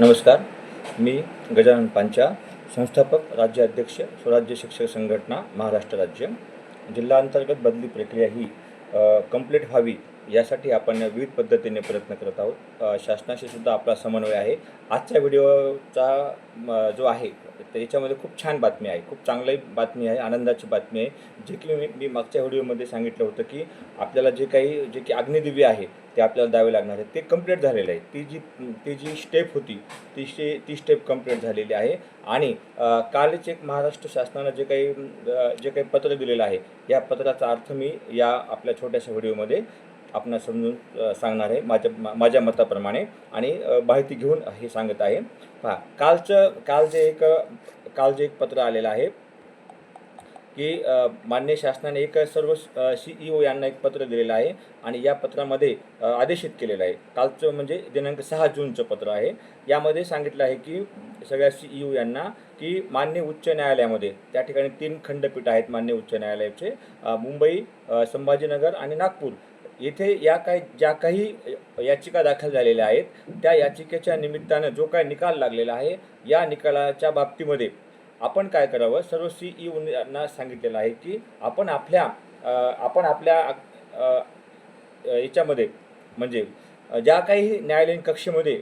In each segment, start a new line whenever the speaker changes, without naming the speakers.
नमस्कार मी गजानन पांचा संस्थापक राज्य अध्यक्ष स्वराज्य शिक्षक संघटना महाराष्ट्र राज्य. जिल्हा अंतर्गत बदली प्रक्रिया ही कंप्लीट व्हावी यासाठी आपण विविध पद्धतीने प्रयत्न करत आहोत. शासनाशी सुद्धा आपला समन्वय आहे. आजच्या व्हिडिओचा जो आहे त्याच्यामध्ये खूप छान बातमी आहे. खूप चांगली बातमी आहे आनंदाची बातमी आहे. जे की मी मी मागच्या व्हिडिओमध्ये सांगितलं होतं की आपल्याला जे काही जे की अग्निदिव्य आहे ते आपल्याला द्यावे लागणार आहे ते कंप्लीट झालेलं आहे. ती जी ती जी स्टेप होती ती स्टे ती स्टेप कंप्लीट झालेली आहे. आणि कालच एक महाराष्ट्र शासनानं जे काही जे काही पत्र दिलेलं आहे या पत्राचा अर्थ मी या आपल्या छोट्याशा व्हिडिओमध्ये आपण समजून सांगणार आहे माझ्या माझ्या मताप्रमाणे. आणि माहिती घेऊन हे सांगत आहे. पहा कालचं काल जे एक काल जे एक पत्र आलेलं आहे की मान्य शासनाने एक सर्व सी ई ओ यांना एक पत्र दिलेलं आहे आणि या पत्रामध्ये आदेशित केलेलं आहे. कालचं म्हणजे दिनांक सहा जूनचं पत्र आहे. यामध्ये सांगितलं आहे की सगळ्या सी ई ओ यांना की मान्य उच्च न्यायालयामध्ये त्या ठिकाणी तीन खंडपीठ आहेत मान्य उच्च न्यायालयाचे मुंबई संभाजीनगर आणि नागपूर. येथे या काही ज्या काही याचिका दाखल झालेल्या आहेत त्या याचिकेच्या निमित्तानं जो काय निकाल लागलेला आहे या निकालाच्या बाबतीमध्ये आपण काय करावं? सर्व सी ई यांना सांगितलेलं आहे की आपण आपल्या आपण आपल्या याच्यामध्ये म्हणजे ज्या काही न्यायालयीन कक्षेमध्ये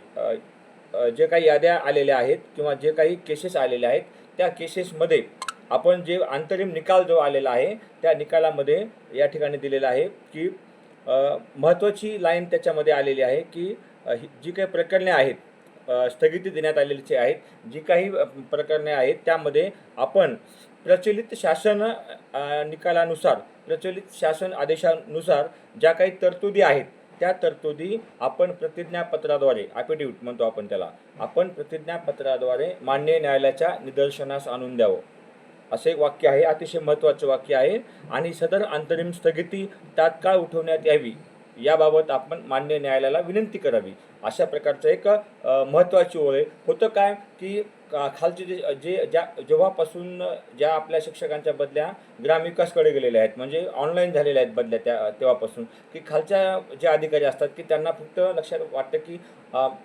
जे काही याद्या आलेल्या आहेत किंवा जे काही केसेस आलेल्या आहेत त्या केसेसमध्ये आपण जे अंतरिम निकाल जो आलेला आहे त्या निकालामध्ये या ठिकाणी दिलेला आहे की महत्त्वाची लाईन त्याच्यामध्ये आलेली आहे की ही जी काही प्रकरणे आहेत स्थगिती देण्यात आलेली आहेत. जी काही प्रकरणे आहेत त्यामध्ये आपण प्रचलित शासन निकालानुसार प्रचलित शासन आदेशानुसार ज्या काही तरतुदी आहेत त्या तरतुदी आपण प्रतिज्ञापत्राद्वारे ॲफिडेविट म्हणतो आपण त्याला आपण प्रतिज्ञापत्राद्वारे मान्य न्यायालयाच्या निदर्शनास आणून द्यावं. असे वाक्य आहे अतिशय महत्त्वाचं वाक्य आहे आणि सदर अंतरिम स्थगिती तात्काळ उठवण्यात यावी. याबाबत आपण मान्य न्यायालयाला विनंती करावी. अशा प्रकारचं एक महत्त्वाची ओळ आहे. होतं काय की का- खालचे जे जे ज्या जेव्हापासून ज्या आपल्या शिक्षकांच्या बदल्या ग्रामविकासकडे गेलेल्या आहेत म्हणजे ऑनलाईन झालेल्या आहेत बदल्या त्या तेव्हापासून की खालच्या जे अधिकारी असतात की त्यांना फक्त लक्षात वाटतं की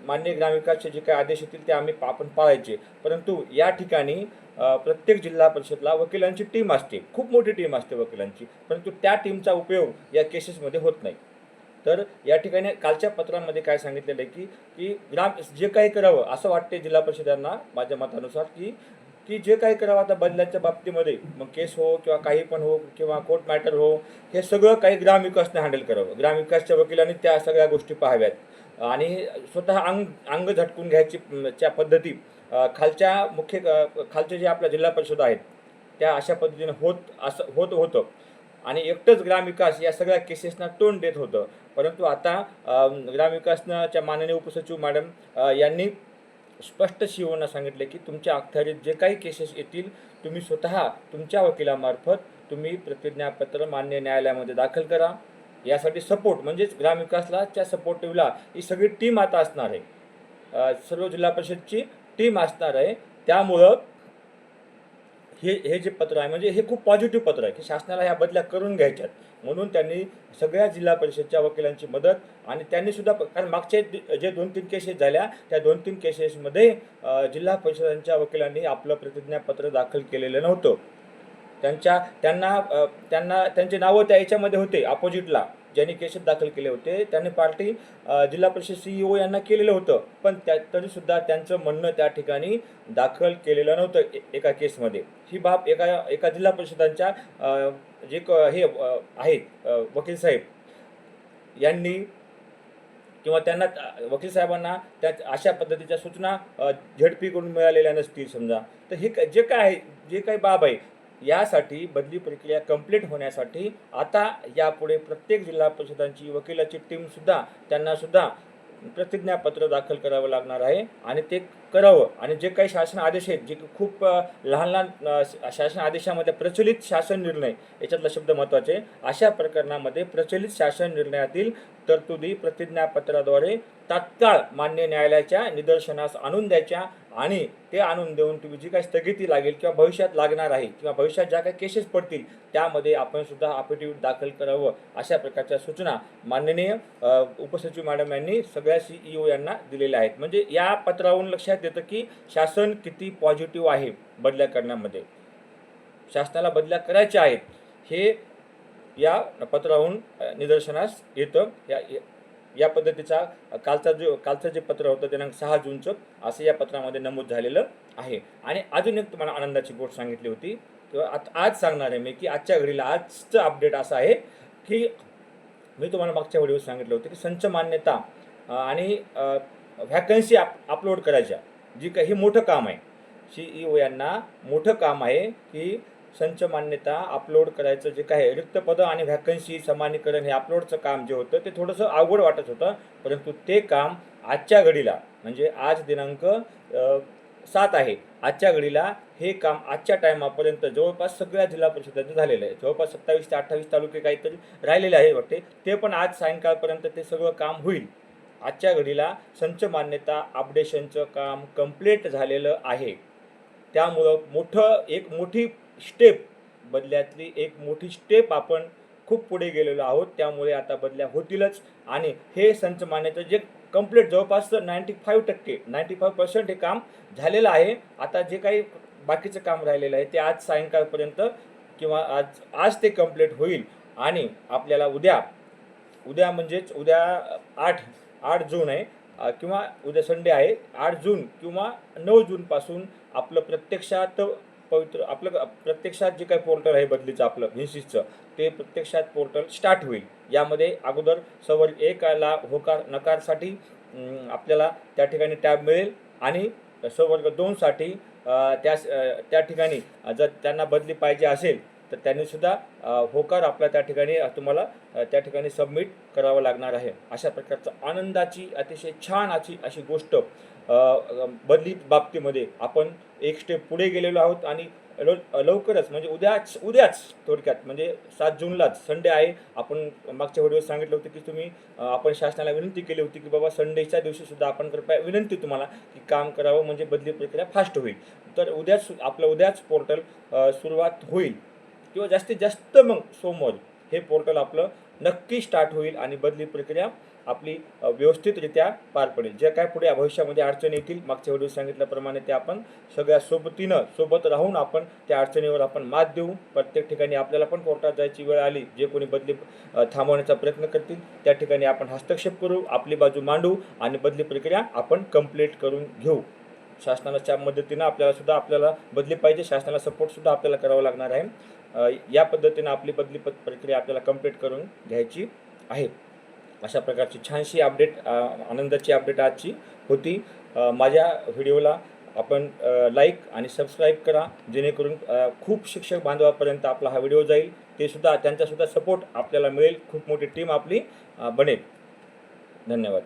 मान्य ग्रामविकासचे जे काही आदेश येतील ते आम्ही पा- आपण पाळायचे. परंतु या ठिकाणी प्रत्येक जिल्हा परिषदला वकिलांची टीम असते. खूप मोठी टीम असते वकिलांची. परंतु त्या टीमचा उपयोग या केसेसमध्ये होत नाही. तर या ठिकाणी कालच्या पत्रामध्ये काय सांगितलेलं आहे की की ग्राम जे काही करावं असं वाटते जिल्हा परिषदांना माझ्या मतानुसार की की जे काही करावं आता बदल्यांच्या बाबतीमध्ये मग केस हो किंवा काही पण हो किंवा कोर्ट मॅटर हो हे सगळं काही ग्रामविकासने हँडल करावं. ग्रामविकासच्या वकिलांनी त्या सगळ्या गोष्टी पाहाव्यात. आणि स्वतः अंग अंग झटकून घ्यायची च्या पद्धती खालच्या मुख्य खालच्या खालचे जे आपल्या जिल्हा परिषद आहेत त्या अशा पद्धतीने होत असं होत होतं. आणि एकटंच ग्रामविकास या सगळ्या केसेसना तोंड देत होतं. परंतु आता ग्रामविकासनाच्या माननीय उपसचिव मॅडम यांनी स्पष्ट शिवना सांगितले की तुमच्या अखत्यारीत जे काही केसेस येतील तुम्ही स्वतः तुमच्या वकिलामार्फत तुम्ही प्रतिज्ञापत्र मान्य न्यायालयामध्ये दाखल करा. यासाठी सपोर्ट म्हणजेच ग्रामविकासला त्या सपोर्टिव्हला ही सगळी टीम आता असणार आहे. सर्व जिल्हा परिषदची टीम असणार आहे. त्यामुळं हे हे जे पत्र आहे म्हणजे हे खूप पॉझिटिव्ह पत्र आहे की शासनाला ह्या बदल्या करून घ्यायच्यात. म्हणून त्यांनी सगळ्या जिल्हा परिषदच्या वकिलांची मदत आणि त्यांनी सुद्धा कारण मागचे जे दोन तीन केसेस झाल्या त्या दोन तीन केसेसमध्ये जिल्हा परिषदांच्या वकिलांनी आपलं प्रतिज्ञापत्र दाखल केलेलं नव्हतं. त्यांच्या त्यांना त्यांना त्यांचे नावं त्या याच्यामध्ये होते अपोजिटला ज्यांनी केसेस दाखल केले होते त्यांनी पार्टी जिल्हा परिषद सीईओ यांना केलेलं होतं. पण त्या तरीसुद्धा त्यांचं म्हणणं त्या ठिकाणी दाखल केलेलं नव्हतं एका केसमध्ये. ही बाब एका एका जिल्हा परिषदांच्या जे क हे आहेत वकील साहेब. यांनी किंवा त्यांना वकील साहेबांना त्या अशा पद्धतीच्या सूचना झेडपी करून मिळालेल्या नसतील समजा. तर हे काय- जे काय आहे जे काही बाब आहे यासाठी बदली प्रक्रिया कंप्लीट होण्यासाठी आता यापुढे प्रत्येक जिल्हा परिषदांची वकिलाची टीमसुद्धा त्यांनासुद्धा प्रतिज्ञापत्र दाखल करावं लागणार आहे. आणि ते करावं. आणि जे काही शासन आदेश आहेत जे की खूप लहान लहान शासन आदेशामध्ये प्रचलित शासन निर्णय याच्यातला शब्द महत्त्वाचे अशा प्रकरणामध्ये प्रचलित शासन निर्णयातील तरतुदी प्रतिज्ञापत्राद्वारे तात्काळ मान्य न्यायालयाच्या निदर्शनास आणून द्यायच्या आणि ते आणून देऊन तुम्ही जी काही स्थगिती लागेल किंवा भविष्यात लागणार आहे किंवा भविष्यात ज्या काही केसेस पडतील त्यामध्ये आपण सुद्धा अफिडेविट दाखल करावं अशा प्रकारच्या सूचना माननीय उपसचिव मॅडम यांनी सगळ्या सीईओ यांना दिलेल्या आहेत. म्हणजे या पत्रावरून लक्षात येतं की शासन किती पॉझिटिव्ह आहे बदल्या करण्यामध्ये. शासनाला बदल्या करायच्या आहेत हे या पत्रावरून निदर्शनास येतं. या या- पद्धतीचा कालचा जो कालचं जे पत्र होतं दिनांक सहा जूनचं असं या पत्रामध्ये नमूद झालेलं आहे. आणि अजून एक तुम्हाला आनंदाची गोष्ट सांगितली होती किंवा आत- आज सांगणार आहे मी की आजच्या घडीला आजचं अपडेट असं आहे की मी तुम्हाला मागच्या व्हिडिओ सांगितलं होतं की संच मान्यता आणि व्हॅकन्सी अप अपलोड करायच्या जी काही हे मोठं काम आहे. सी ई ओ यांना मोठं काम आहे की संच मान्यता अपलोड करायचं जे काही रिक्त पदं आणि व्हॅकन्सी समानीकरण हे अपलोडचं काम जे होतं ते थोडंसं अवघड वाटत होतं. परंतु ते काम आजच्या घडीला म्हणजे आज दिनांक सात आहे. आजच्या घडीला हे काम आजच्या टायमापर्यंत जवळपास सगळ्या जिल्हा परिषदांचं झालेलं आहे. जवळपास सत्तावीस ते अठ्ठावीस तालुके काहीतरी राहिलेले आहे वाटते. ते पण आज सायंकाळपर्यंत ते सगळं काम होईल. आजच्या घडीला संच मान्यता अपडेशनचं काम कंप्लीट झालेलं आहे. त्यामुळं मोठं एक मोठी स्टेप बदल्यातली एक मोठी स्टेप आपण खूप पुढे गेलेलो आहोत. त्यामुळे आता बदल्या होतीलच. आणि हे संच मान्यता जे कंप्लीट जवळपास नाईंटी फाईव्ह टक्के नाईंटी फाईव्ह पर्सेंट हे काम झालेलं आहे. आता जे काही बाकीचं काम राहिलेलं आहे ते आज सायंकाळपर्यंत किंवा आज आज ते कंप्लीट होईल. आणि आपल्याला उद्या उद्या म्हणजेच उद्या आठ आठ जून आहे किंवा उद्या संडे आहे. आठ जून किंवा नऊ जूनपासून आपलं प्रत्यक्षात पवित्र आपलं प्रत्यक्षात जे काही पोर्टल आहे बदलीचं आपलं व्हिन्सिसचं ते प्रत्यक्षात पोर्टल स्टार्ट होईल. यामध्ये अगोदर सवर एकला होकार नकारसाठी आपल्याला त्या ठिकाणी टॅब मिळेल आणि सवर्ग दोनसाठी त्या त्या ठिकाणी जर त्यांना बदली पाहिजे असेल तर त्यांनीसुद्धा होकार आपला त्या ठिकाणी तुम्हाला त्या ठिकाणी सबमिट करावं लागणार आहे. अशा प्रकारचं आनंदाची अतिशय छान अशी अशी गोष्ट बदलीत बदली बाबतीमध्ये आपण एक स्टेप पुढे गेलेलो आहोत आणि लव लवकरच म्हणजे उद्याच उद्याच थोडक्यात म्हणजे सात जूनलाच संडे आहे. आपण मागच्या व्हिडिओ सांगितलं होतं की तुम्ही आपण शासनाला विनंती केली होती की बाबा संडेच्या दिवशी सुद्धा आपण कृपया विनंती तुम्हाला की काम करावं म्हणजे बदली प्रक्रिया फास्ट होईल. तर उद्याच आपलं उद्याच पोर्टल सुरुवात होईल. किंवा जास्तीत जास्त मग सोमवारी हे पोर्टल आपलं नक्की स्टार्ट होईल आणि बदली प्रक्रिया आपली व्यवस्थितरित्या पार पडेल. ज्या काय पुढे भविष्यामध्ये अडचणी येतील मागच्या व्हिडिओ सांगितल्याप्रमाणे ते आपण सगळ्या सोबतीनं सोबत राहून आपण त्या अडचणीवर आपण मात देऊ. प्रत्येक ठिकाणी आपल्याला पण कोर्टात जायची वेळ आली जे कोणी बदली थांबवण्याचा प्रयत्न करतील त्या ठिकाणी आपण हस्तक्षेप करू आपली बाजू मांडू आणि बदली प्रक्रिया आपण कंप्लीट करून घेऊ. शासनाच्या मदतीनं आपल्याला सुद्धा आपल्याला बदली पाहिजे शासनाला सपोर्टसुद्धा आपल्याला करावा लागणार आहे. या पद्धतीनं आपली बदली पद प्रक्रिया आपल्याला कंप्लीट करून घ्यायची आहे. अशा प्रकारची छानशी अपडेट आनंदाची अपडेट आजची होती. माझ्या व्हिडिओला आपण लाईक आणि सबस्क्राईब करा जेणेकरून खूप शिक्षक बांधवापर्यंत आपला हा व्हिडिओ जाईल. ते सुद्धा त्यांचासुद्धा सपोर्ट आपल्याला मिळेल. खूप मोठी टीम आपली बनेल. धन्यवाद.